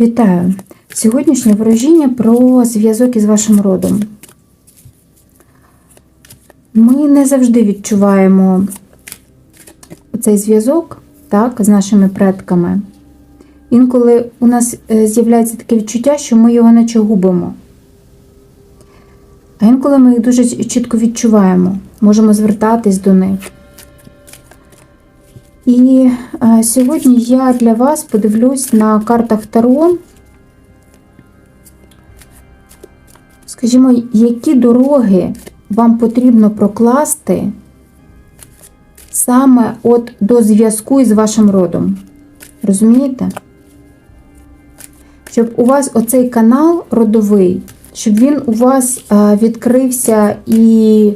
Вітаю! Сьогоднішнє ворожіння про зв'язок із вашим родом. Ми не завжди відчуваємо цей зв'язок так, з нашими предками. Інколи у нас е, з'являється таке відчуття, що ми його наче губимо. А інколи ми їх дуже чітко відчуваємо, можемо звертатись до них. І е, сьогодні я для вас подивлюсь на картах Таро. Скажімо, які дороги вам потрібно прокласти саме от до зв'язку із вашим родом. Розумієте? Щоб у вас оцей канал родовий, щоб він у вас е, відкрився і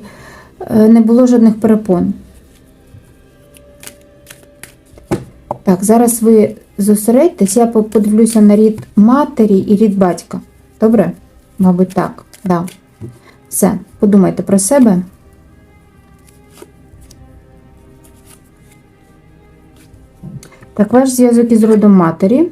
е, не було жодних перепон. Так, зараз ви зосередьтесь, я подивлюся на рід матері і рід батька. Добре? Мабуть, так. Да. Все, подумайте про себе. Так, ваш зв'язок із родом матері.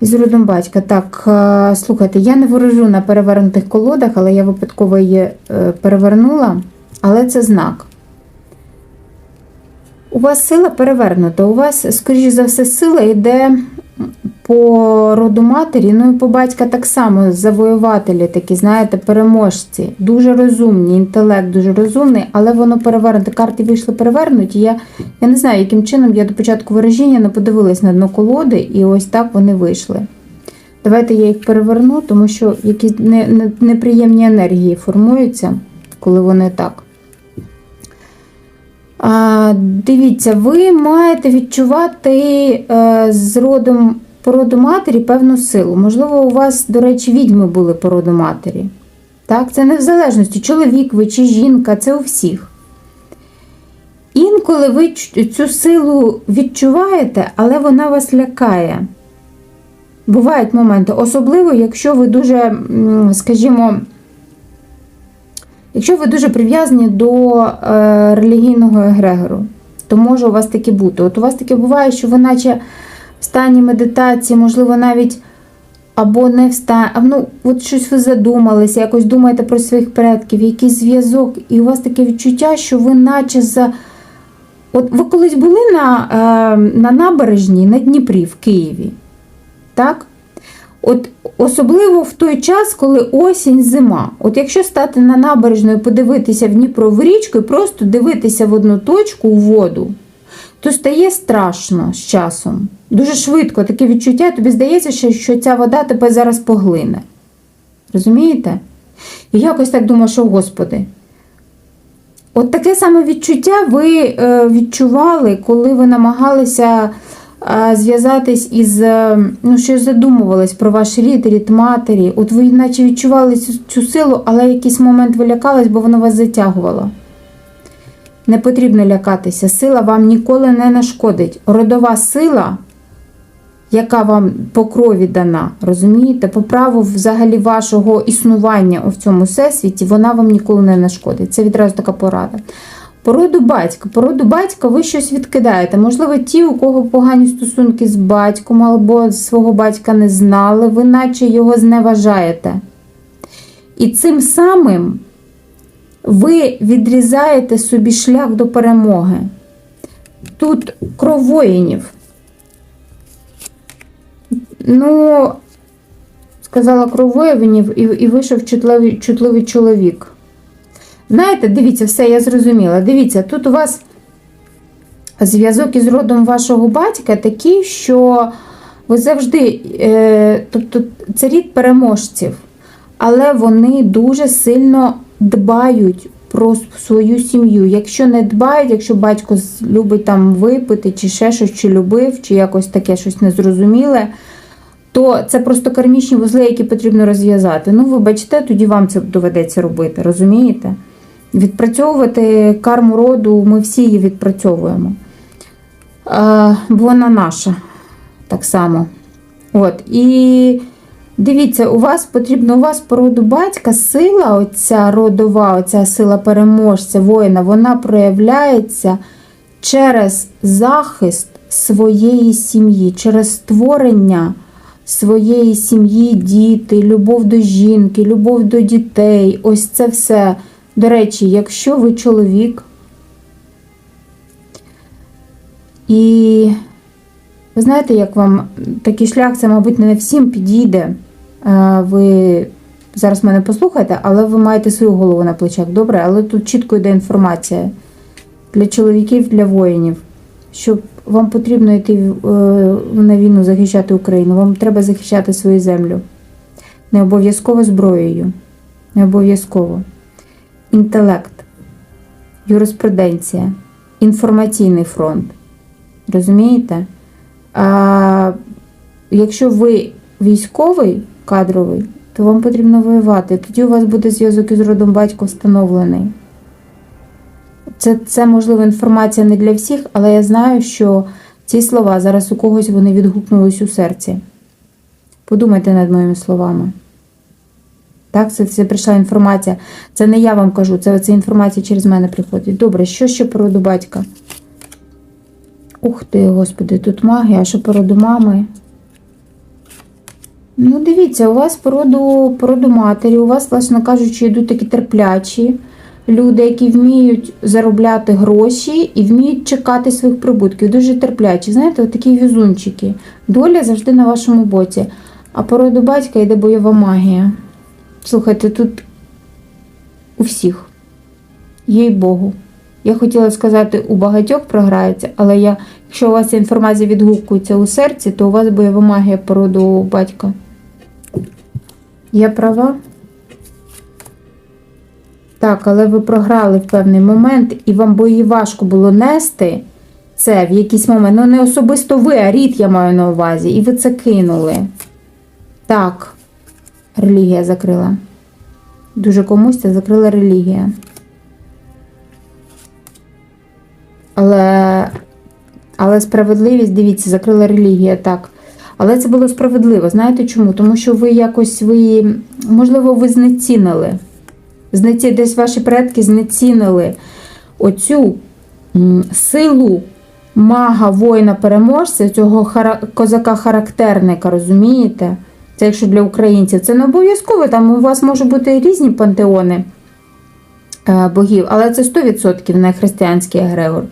Із родом батька. Так, е, слухайте, я не ворожу на перевернутих колодах, але я випадково її е, перевернула. Але це знак. У вас сила перевернута. У вас, скоріш за все, сила йде по роду матері, ну і по батька так само завоювателі, такі, знаєте, переможці. Дуже розумні, інтелект дуже розумний, але воно перевернуте. Карти вийшли перевернуті. Я я не знаю, яким чином я до початку вираження не подивилась на дно колоди, і ось так вони вийшли. Давайте я їх переверну, тому що якісь не, не, неприємні енергії формуються, коли вони так. Дивіться, ви маєте відчувати е, з родом породу матері певну силу. Можливо, у вас, до речі, відьми були породу матері. Так, Це не в залежності, чоловік ви чи жінка, це у всіх. Інколи ви цю силу відчуваєте, але вона вас лякає. Бувають моменти, особливо, якщо ви дуже, скажімо, Якщо ви дуже прив'язані до е, релігійного егрегору, то може у вас таке бути. От у вас таке буває, що ви наче в стані медитації, можливо, навіть або не в стані, ну, от щось ви задумалися, якось думаєте про своїх предків, якийсь зв'язок, і у вас таке відчуття, що ви наче за. От ви колись були на, е, на набережні на Дніпрі в Києві. Так? От Особливо в той час, коли осінь, зима. От якщо стати на набережною, подивитися в Дніпро в річку і просто дивитися в одну точку у воду, то стає страшно з часом. Дуже швидко таке відчуття, тобі здається, що ця вода тебе зараз поглине. Розумієте? І якось так думаю, що, Господи. От таке саме відчуття ви е, відчували, коли ви намагалися зв'язатись із, ну, що задумувались про ваш рід, рід матері. От ви наче відчували цю, цю силу, але якийсь момент ви лякались, бо воно вас затягувало. Не потрібно лякатися. Сила вам ніколи не нашкодить. Родова сила, яка вам по крові дана, розумієте, по праву взагалі вашого існування у цьому всесвіті, вона вам ніколи не нашкодить. Це відразу така порада. Породу батька. Породу батька ви щось відкидаєте. Можливо, ті, у кого погані стосунки з батьком або свого батька не знали, ви наче його зневажаєте. І цим самим ви відрізаєте собі шлях до перемоги. Тут кров воїнів. Ну, сказала кров воїнів, і вийшов чутливий, чутливий чоловік. Знаєте, дивіться, все, я зрозуміла. Дивіться, тут у вас зв'язок із родом вашого батька такий, що ви завжди, е, тобто це рід переможців, але вони дуже сильно дбають про свою сім'ю. Якщо не дбають, якщо батько любить там випити, чи ще щось, чи любив, чи якось таке щось незрозуміле. То це просто кармічні вузли, які потрібно розв'язати. Ну, вибачте, тоді вам це доведеться робити, розумієте? Відпрацьовувати карму роду, ми всі її відпрацьовуємо. Бо вона наша так само. От. І дивіться, у вас потрібно у вас по роду батька сила, оця родова, оця сила переможця, воїна, вона проявляється через захист своєї сім'ї, через створення своєї сім'ї, діти, любов до жінки, любов до дітей. Ось це все. До речі, якщо ви чоловік, і ви знаєте, як вам такий шлях, це, мабуть, не всім підійде. Е, Ви зараз мене послухайте, але ви маєте свою голову на плечах. Добре, але тут чітко йде інформація для чоловіків, для воїнів, що вам потрібно йти е, на війну захищати Україну. Вам треба захищати свою землю. Не обов'язково зброєю. Не обов'язково. Інтелект, юриспруденція, інформаційний фронт. Розумієте? А якщо ви військовий кадровий, то вам потрібно воювати. Тоді у вас буде зв'язок із родом батька встановлений. Це, це можливо інформація не для всіх, але я знаю, що ці слова зараз у когось вони відгукнулись у серці. Подумайте над моїми словами. Так, це, це прийшла інформація. Це не я вам кажу, це, це інформація через мене приходить. Добре, що ще про роду батька? Ух ти, господи, тут магія, а що по роду мами? Ну, дивіться, у вас по роду, по роду матері, у вас, власне кажучи, йдуть такі терплячі люди, які вміють заробляти гроші і вміють чекати своїх прибутків. Дуже терплячі. Знаєте, от такі візунчики. Доля завжди на вашому боці. А по роду батька йде бойова магія. Слухайте, тут у всіх. Їй Богу. Я хотіла сказати, у багатьох програється, але я, якщо у вас інформація відгукується у серці, то у вас бойова магія по роду батька. Я права? Так, але ви програли в певний момент, і вам бо її важко було нести це в якийсь момент. Ну, не особисто ви, а рід я маю на увазі. І ви це кинули. Так, релігія закрила. Дуже комусь це закрила релігія. Але, але справедливість, дивіться, закрила релігія, так. Але це було справедливо. Знаєте чому? Тому що ви якось ви, можливо, ви знецінили. Знеці, десь ваші предки знецінили оцю силу мага, воїна-переможця, цього хара... козака-характерника, розумієте? Це якщо для українців. Це не обов'язково, там у вас можуть бути різні пантеони е, богів, але це 100% не християнський егрегор.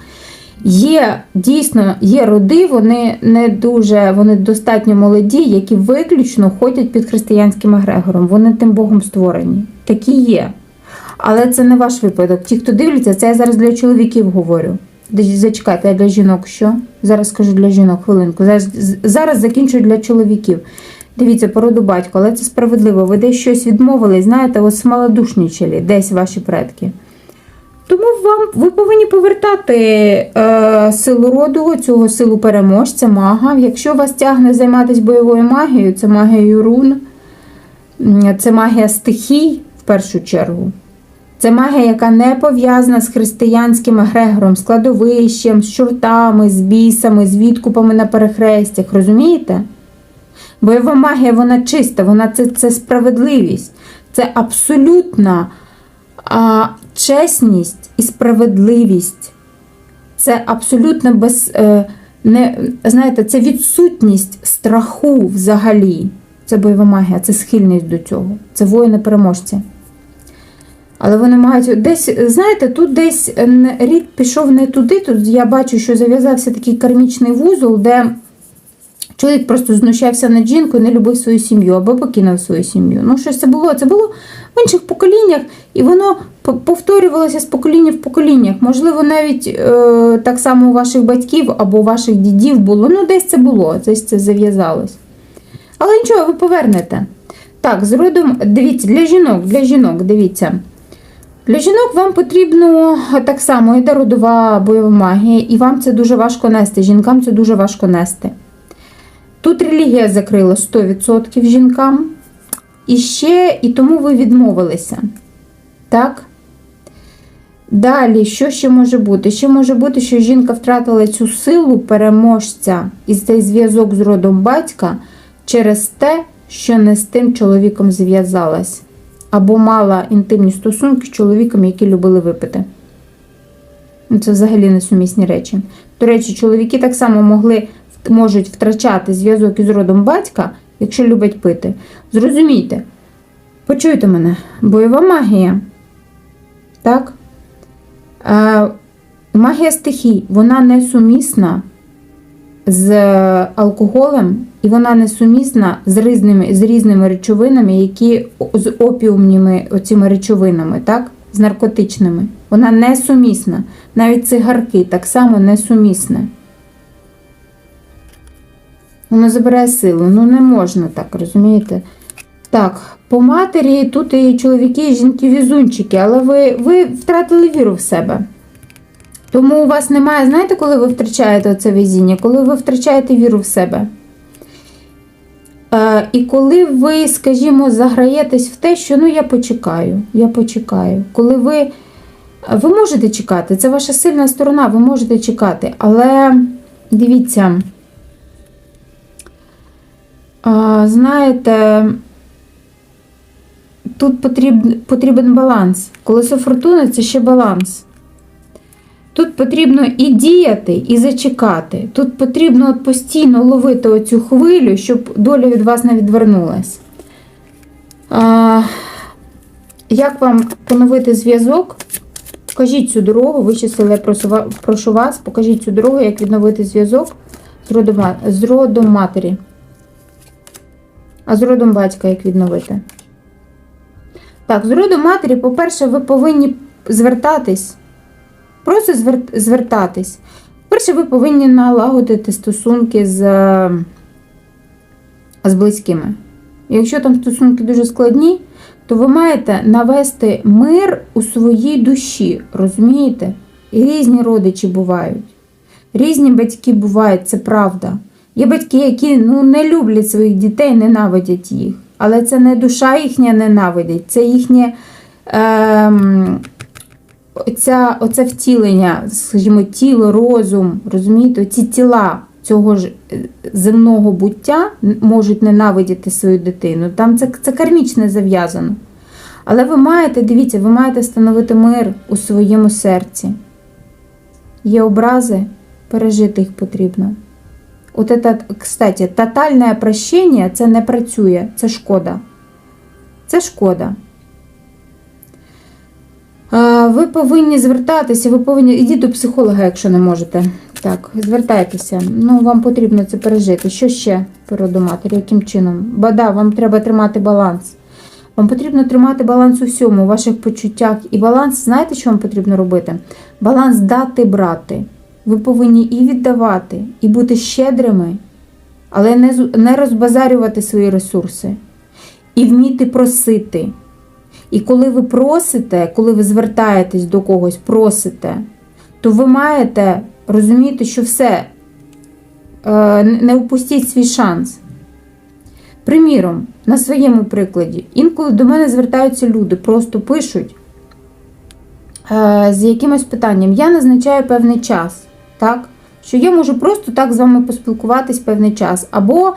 Є дійсно є роди, вони не дуже, вони достатньо молоді, які виключно ходять під християнським егрегором. Вони тим Богом створені. Такі є. Але це не ваш випадок. Ті, хто дивляться, це я зараз для чоловіків говорю. Зачекайте, а для жінок що? Зараз скажу для жінок хвилинку. Зараз, зараз закінчую для чоловіків. Дивіться, породу батько, але це справедливо. Ви десь щось відмовили, знаєте, ось смолодушнічали, десь ваші предки. Тому вам ви повинні повертати е, силу роду, цього силу переможця, мага. Якщо вас тягне займатися бойовою магією, це магією рун, це магія стихій в першу чергу. Це магія, яка не пов'язана з християнським егрегором, з кладовищем, з чортами, з бісами, з відкупами на перехрестях. Розумієте? Бойова магія, вона чиста, вона це, це справедливість, це абсолютна а, чесність і справедливість. Це абсолютно без. Е, не, знаєте, це відсутність страху взагалі. Це бойова магія, це схильність до цього. Це воїни-переможці. Але вони мають десь, знаєте, тут десь е, рід пішов не туди. Тут я бачу, що зав'язався такий кармічний вузол, де чоловік просто знущався над жінкою, не любив свою сім'ю або покинув свою сім'ю. Ну, щось це було. Це було в інших поколіннях, і воно повторювалося з покоління в поколіннях. Можливо, навіть е, так само у ваших батьків або у ваших дідів було. Ну, десь це було, десь це зав'язалось. Але нічого, ви повернете. Так, з родом, дивіться, для жінок, для жінок, дивіться. Для жінок вам потрібно так само йде родова бойова магія, і вам це дуже важко нести. Жінкам це дуже важко нести. Тут релігія закрила 100% жінкам. І ще, і тому ви відмовилися. Так? Далі, що ще може бути? Ще може бути, що жінка втратила цю силу переможця і цей зв'язок з родом батька через те, що не з тим чоловіком зв'язалась. Або мала інтимні стосунки з чоловіком, які любили випити. Ну, Це взагалі несумісні речі. До речі, чоловіки так само могли, можуть втрачати зв'язок із родом батька, якщо люблять пити. Зрозумійте, почуйте мене, бойова магія. Так? Е, магія стихій, вона не сумісна з алкоголем, і вона не сумісна з різними, з різними речовинами, які з опіумними оціми речовинами, так? з наркотичними. Вона не сумісна. Навіть цигарки так само не сумісне. Воно забирає силу. Ну не можна так, розумієте? Так, по матері тут і чоловіки, і жінки візунчики, але ви, ви втратили віру в себе. Тому у вас немає, знаєте, коли ви втрачаєте це везіння? Коли ви втрачаєте віру в себе. Е, і коли ви, скажімо, заграєтесь в те, що ну я почекаю, я почекаю. Коли ви, ви можете чекати, це ваша сильна сторона, ви можете чекати. Але дивіться, знаєте, тут потрібен, потрібен баланс. Колесо фортуни це ще баланс. Тут потрібно і діяти, і зачекати. Тут потрібно от постійно ловити оцю хвилю, щоб доля від вас не відвернулась. Як вам поновити зв'язок? Покажіть цю дорогу, я прошу вас, покажіть цю дорогу, як відновити зв'язок з родом матері. А з родом батька як відновити? Так, з родом матері, по-перше, ви повинні звертатись. Просто звер- звертатись. Перше, ви повинні налагодити стосунки з, з близькими. Якщо там стосунки дуже складні, то ви маєте навести мир у своїй душі, розумієте? І різні родичі бувають. Різні батьки бувають, це правда. Є батьки, які ну, не люблять своїх дітей, ненавидять їх. Але це не душа їхня ненавидить, це їхнє. Ем, оця, оце втілення, скажімо, тіло, розум, розумієте, ці тіла цього ж е, земного буття можуть ненавидіти свою дитину. Там це, це кармічне зав'язано. Але ви маєте, дивіться, ви маєте встановити мир у своєму серці. Є образи, пережити їх потрібно. От это, кстати, тотальне прощення це не працює, це шкода. Це шкода. Ви повинні звертатися, ви повинні. Ідіть до психолога, якщо не можете. Так, звертайтеся. Ну, вам потрібно це пережити. Що ще породу? Яким чином? Бада, вам треба тримати баланс. Вам потрібно тримати баланс у всьому, у ваших почуттях. І баланс, знаєте, що вам потрібно робити? Баланс дати брати. Ви повинні і віддавати, і бути щедрими, але не, розбазарювати свої ресурси. І вміти просити. І коли ви просите, коли ви звертаєтесь до когось, просите, то ви маєте розуміти, що все, е, не упустіть свій шанс. Приміром, на своєму прикладі, інколи до мене звертаються люди, просто пишуть е, з якимось питанням. Я назначаю певний час, так? що я можу просто так з вами поспілкуватись певний час. Або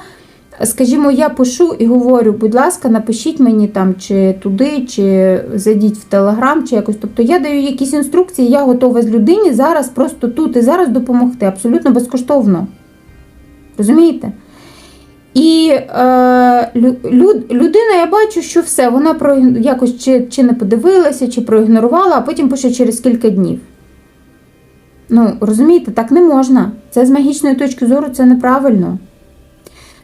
Скажімо, я пишу і говорю, будь ласка, напишіть мені там чи туди, чи зайдіть в Телеграм, чи якось. Тобто я даю якісь інструкції, я готова з людині зараз просто тут і зараз допомогти, абсолютно безкоштовно. Розумієте? І е, лю- лю- людина, я бачу, що все, вона про якось чи, чи не подивилася, чи проігнорувала, а потім пише через кілька днів. Ну, розумієте, так не можна. Це з магічної точки зору це неправильно.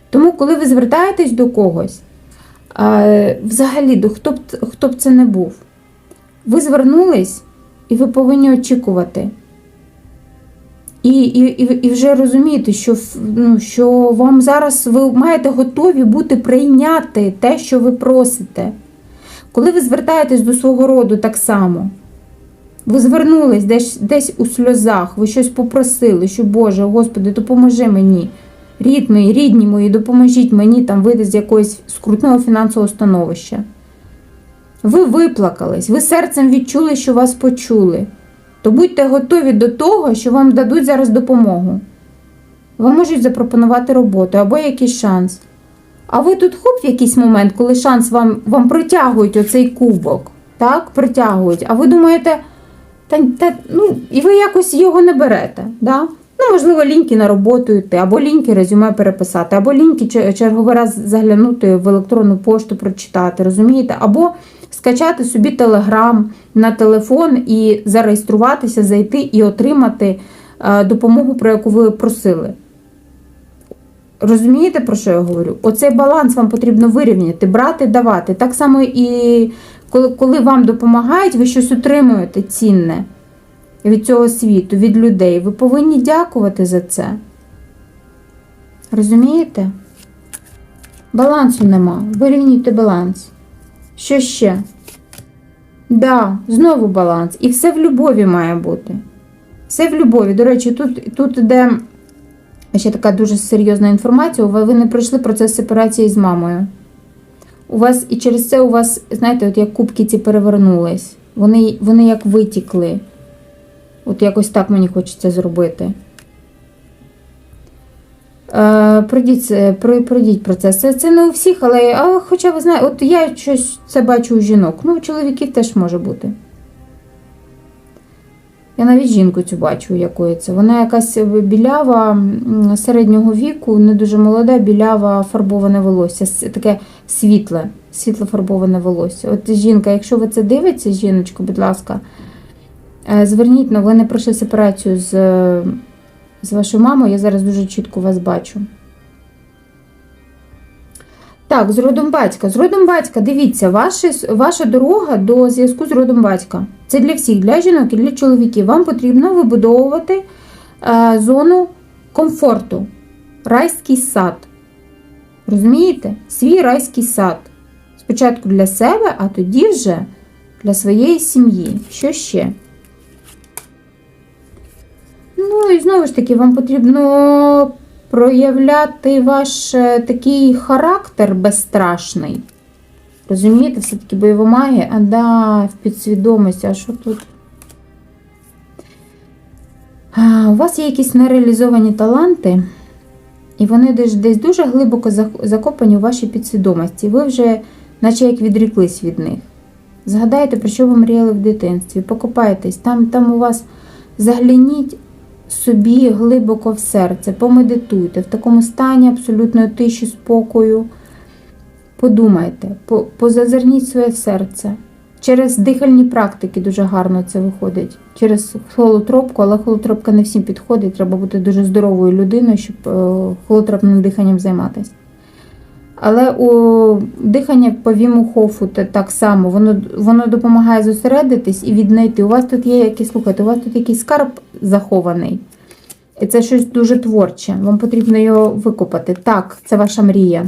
Тому, коли ви звертаєтесь до когось, взагалі, до хто б, хто б це не був, ви звернулись і ви повинні очікувати. І, і, і вже розумієте, що, ну, що вам зараз ви маєте готові бути прийняти те, що ви просите. Коли ви звертаєтесь до свого роду так само, ви звернулись десь, десь у сльозах, ви щось попросили, що Боже, Господи, допоможи мені. Рід мої, рідні мої, допоможіть мені там вийти з якогось скрутного фінансового становища. Ви виплакались, ви серцем відчули, що вас почули. То будьте готові до того, що вам дадуть зараз допомогу. Вам можуть запропонувати роботу або якийсь шанс. А ви тут хоп в якийсь момент, коли шанс вам, вам протягують оцей кубок, так, протягують, а ви думаєте, та, та, ну, і ви якось його не берете. Да? Ну, можливо, ліньки на роботу йти, або ліньки резюме переписати, або ліньки чер- черговий раз заглянути в електронну пошту, прочитати, розумієте? Або скачати собі телеграм на телефон і зареєструватися, зайти і отримати е, допомогу, про яку ви просили. Розумієте, про що я говорю? Оцей баланс вам потрібно вирівняти, брати, давати. Так само і коли, коли вам допомагають, ви щось отримуєте цінне від цього світу, від людей. Ви повинні дякувати за це. Розумієте? Балансу нема. Вирівнюйте баланс. Що ще? Да, знову баланс. І все в любові має бути. Все в любові. До речі, тут, тут іде ще така дуже серйозна інформація. Ви не пройшли процес сепарації з мамою. У вас і через це у вас, знаєте, от як кубки ці перевернулись. Вони, вони як витікли. От якось так мені хочеться зробити. Е, пройдіть, про- пройдіть процес. Це, це не у всіх, але а, хоча ви знаєте, от я щось це бачу у жінок. Ну, у чоловіків теж може бути. Я навіть жінку цю бачу, якої це. Вона якась білява середнього віку, не дуже молода, білява фарбоване волосся, таке світле, світло фарбоване волосся. От жінка, якщо ви це дивитеся, жіночко, будь ласка, е, зверніть, ну ви не пройшли сепарацію з, е, з вашою мамою, я зараз дуже чітко вас бачу. Так, з родом батька. З родом батька, дивіться, ваші, ваша дорога до зв'язку з родом батька. Це для всіх, для жінок і для чоловіків. Вам потрібно вибудовувати е, зону комфорту, райський сад. Розумієте? Свій райський сад. Спочатку для себе, а тоді вже для своєї сім'ї. Що ще? Ну і знову ж таки, вам потрібно проявляти ваш е, такий характер безстрашний. Розумієте, все-таки бойова магія, а да, в підсвідомості, а що тут? А, у вас є якісь нереалізовані таланти, і вони десь, десь дуже глибоко закопані у вашій підсвідомості. Ви вже, наче як відріклись від них. Згадайте, про що ви мріяли в дитинстві, покопайтесь, там, там у вас загляніть собі глибоко в серце, помедитуйте в такому стані абсолютної тиші, спокою. Подумайте, позазирніть своє серце. Через дихальні практики дуже гарно це виходить. Через холотропку, але холотропка не всім підходить. Треба бути дуже здоровою людиною, щоб е, холотропним диханням займатися. Але у дихання по Віму Хофу так само, воно, воно допомагає зосередитись і віднайти. У вас тут є якийсь, слухайте, у вас тут якийсь скарб захований. І це щось дуже творче. Вам потрібно його викопати. Так, це ваша мрія.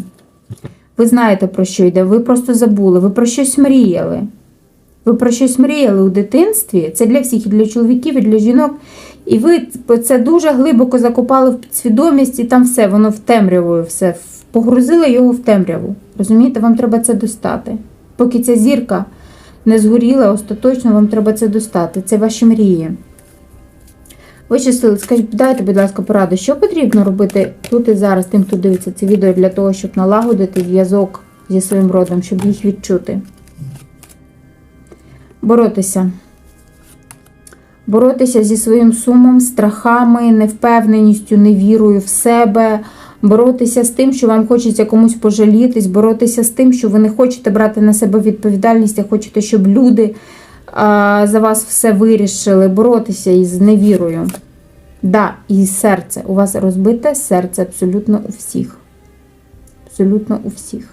Ви знаєте, про що йде. Ви просто забули, ви про щось мріяли. Ви про щось мріяли у дитинстві. Це для всіх, і для чоловіків, і для жінок. І ви це дуже глибоко закопали в підсвідомість, і там все, воно в темрявою все. Погрузили його в темряву. Розумієте, вам треба це достати. Поки ця зірка не згоріла, остаточно вам треба це достати. Це ваші мрії. Вищі сили, скажіть, дайте, будь ласка, пораду, що потрібно робити тут і зараз, тим, хто дивиться це відео, для того, щоб налагодити зв'язок зі своїм родом, щоб їх відчути. Боротися. Боротися зі своїм сумом, страхами, невпевненістю, невірою в себе, боротися з тим, що вам хочеться комусь пожалітись, боротися з тим, що ви не хочете брати на себе відповідальність, а хочете, щоб люди а, за вас все вирішили, боротися із невірою. Да, і серце. У вас розбите серце абсолютно у всіх. Абсолютно у всіх.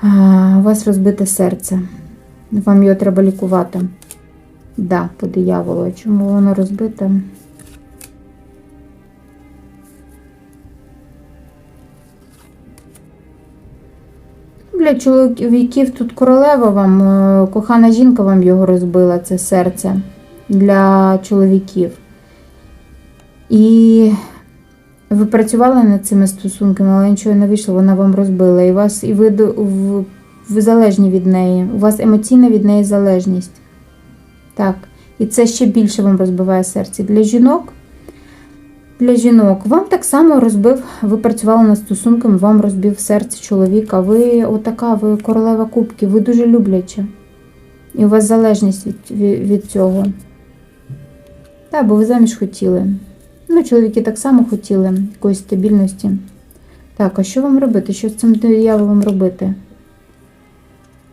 А, у вас розбите серце. Вам його треба лікувати. Да, по дияволу. Чому воно розбите? Для чоловіків тут королева вам, е, кохана жінка вам його розбила, це серце для чоловіків. І ви працювали над цими стосунками, але нічого не вийшло, вона вам розбила. І, вас, і ви, ви залежні від неї. У вас емоційна від неї залежність. Так. І це ще більше вам розбиває серце. Для жінок. Для жінок вам так само розбив, ви працювали над стосунками, вам розбив серце чоловіка. Ви отака, ви королева кубків, ви дуже любляча. І у вас залежність від, від, від цього. Так, бо ви заміж хотіли. Ну, чоловіки так само хотіли якоїсь стабільності. Так, а що вам робити? Що з цим дияволом робити?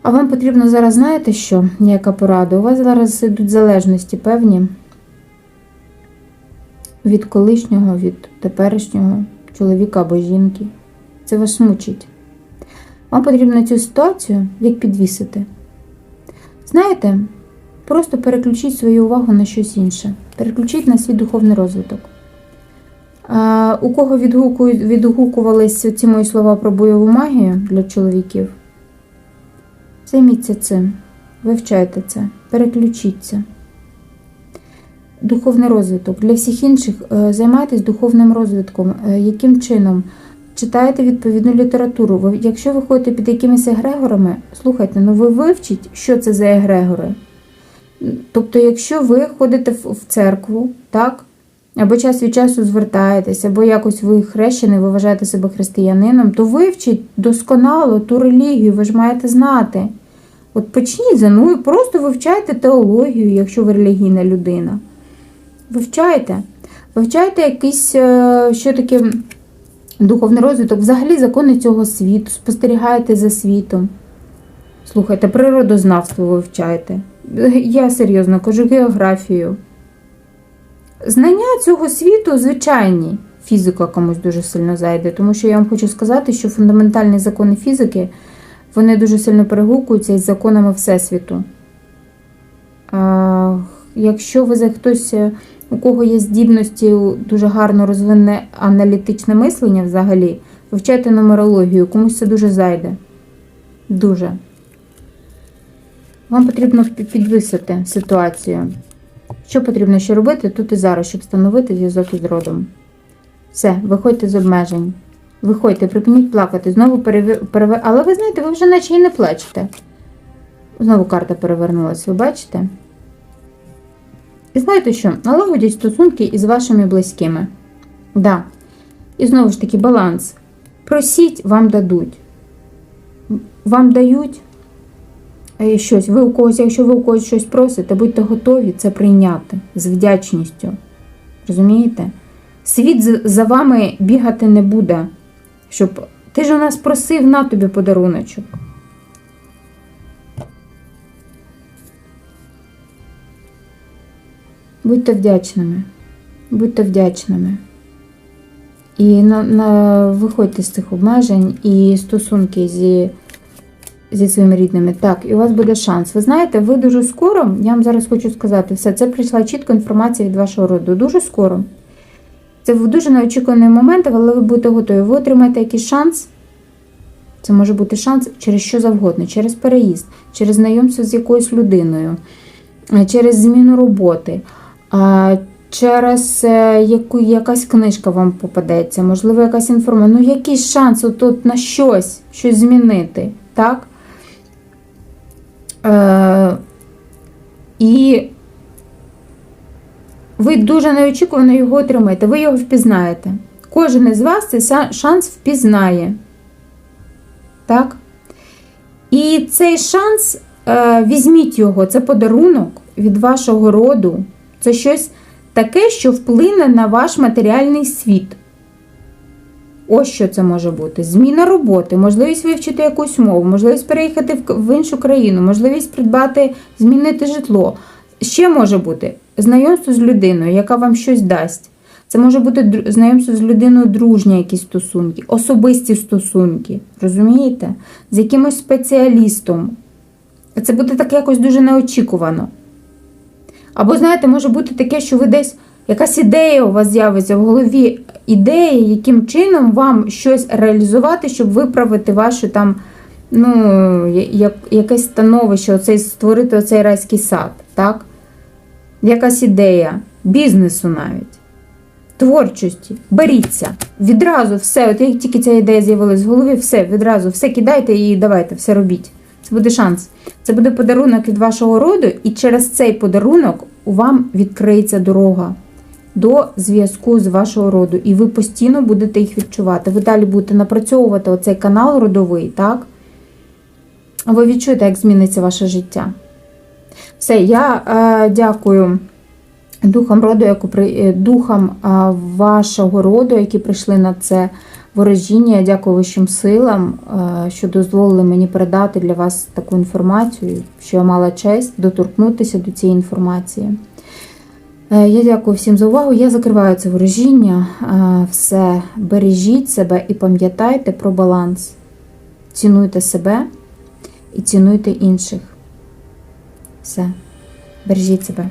А вам потрібно зараз, знаєте що? Яка порада? У вас зараз йдуть залежності певні від колишнього, від теперішнього чоловіка або жінки. Це вас мучить. Вам потрібно цю ситуацію як підвісити. Знаєте, просто переключіть свою увагу на щось інше. Переключіть на свій духовний розвиток. А, у кого відгукують, відгукувались ці мої слова про бойову магію для чоловіків? Займіться цим, вивчайте це, переключіться. Духовний розвиток. Для всіх інших е, займайтесь духовним розвитком. Е, Яким чином? Читайте відповідну літературу. Якщо ви ходите під якимись егрегорами, слухайте, ну ви вивчіть, що це за егрегори. Тобто, якщо ви ходите в церкву, так? Або час від часу звертаєтесь, або якось ви хрещений, ви вважаєте себе християнином, то вивчіть досконало ту релігію, ви ж маєте знати. От почніть за ну і просто вивчайте теологію, якщо ви релігійна людина. Вивчайте. Вивчайте якийсь, е, що таке духовний розвиток, взагалі закони цього світу, спостерігайте за світом. Слухайте, природознавство вивчайте. Я серйозно кажу географію. Знання цього світу звичайні. Фізика комусь дуже сильно зайде, тому що я вам хочу сказати, що фундаментальні закони фізики вони дуже сильно перегукуються із законами Всесвіту. Якщо ви за хтось, е, у кого є здібності, дуже гарно розвинене аналітичне мислення взагалі, вивчайте нумерологію, комусь це дуже зайде. Дуже. Вам потрібно підвисити ситуацію. Що потрібно ще робити тут і зараз, щоб встановити зв'язок із родом? Все, виходьте з обмежень. Виходьте, припиніть плакати, знову перевер... Але ви знаєте, ви вже наче і не плачете. Знову карта перевернулася, ви бачите? І знаєте що? Налагодіть стосунки із вашими близькими. Да. І знову ж таки баланс. Просіть, вам дадуть. Вам дають е, щось. Ви у когось, якщо ви у когось щось просите, будьте готові це прийняти з вдячністю. Розумієте? Світ за вами бігати не буде. Щоб ти ж у нас просив на тобі подаруночок. Будьте вдячними. Будьте вдячними. І на, на, виходьте з цих обмежень і стосунки зі, зі своїми рідними. Так, і у вас буде шанс. Ви знаєте, ви дуже скоро, я вам зараз хочу сказати, все, це прийшла чітко інформація від вашого роду. Дуже скоро. Це в дуже неочікуваний момент, але ви будете готові. Ви отримаєте якийсь шанс. Це може бути шанс через що завгодно, через переїзд, через знайомство з якоюсь людиною, через зміну роботи, через е, яку, якась книжка вам попадеться, можливо, якась інформація. Ну, якийсь шанс от на щось, щось змінити. Так? Е, і ви дуже неочікувано його отримаєте, ви його впізнаєте. Кожен із вас цей шанс впізнає. Так? І цей шанс, е, візьміть його, це подарунок від вашого роду. Це щось таке, що вплине на ваш матеріальний світ. Ось що це може бути: зміна роботи, можливість вивчити якусь мову, можливість переїхати в іншу країну, можливість придбати, змінити житло. Ще може бути знайомство з людиною, яка вам щось дасть. Це може бути знайомство з людиною дружні якісь стосунки, особисті стосунки, розумієте? З якимось спеціалістом. Це буде так якось дуже неочікувано. Або, знаєте, може бути таке, що ви десь якась ідея у вас з'явиться в голові, ідея, яким чином вам щось реалізувати, щоб виправити ваше там, ну, як, якесь становище, оцей, створити оцей райський сад, так? Якась ідея, бізнесу навіть, творчості. Беріться. Відразу все. От як тільки ця ідея з'явилась в голові, все, відразу, все кидайте і давайте, все робіть. Буде шанс. Це буде подарунок від вашого роду, і через цей подарунок вам відкриється дорога до зв'язку з вашого роду. І ви постійно будете їх відчувати. Ви далі будете напрацьовувати оцей канал родовий, так? Ви відчуєте, як зміниться ваше життя. Все, я е, дякую духам роду, яку при е, духам а, вашого роду, які прийшли на це ворожіння. Я дякую вищим силам, що дозволили мені передати для вас таку інформацію, що я мала честь доторкнутися до цієї інформації. Е, Я дякую всім за увагу. Я закриваю це ворожіння. Е, Все, бережіть себе і пам'ятайте про баланс. Цінуйте себе і цінуйте інших. Все, бережіть себе.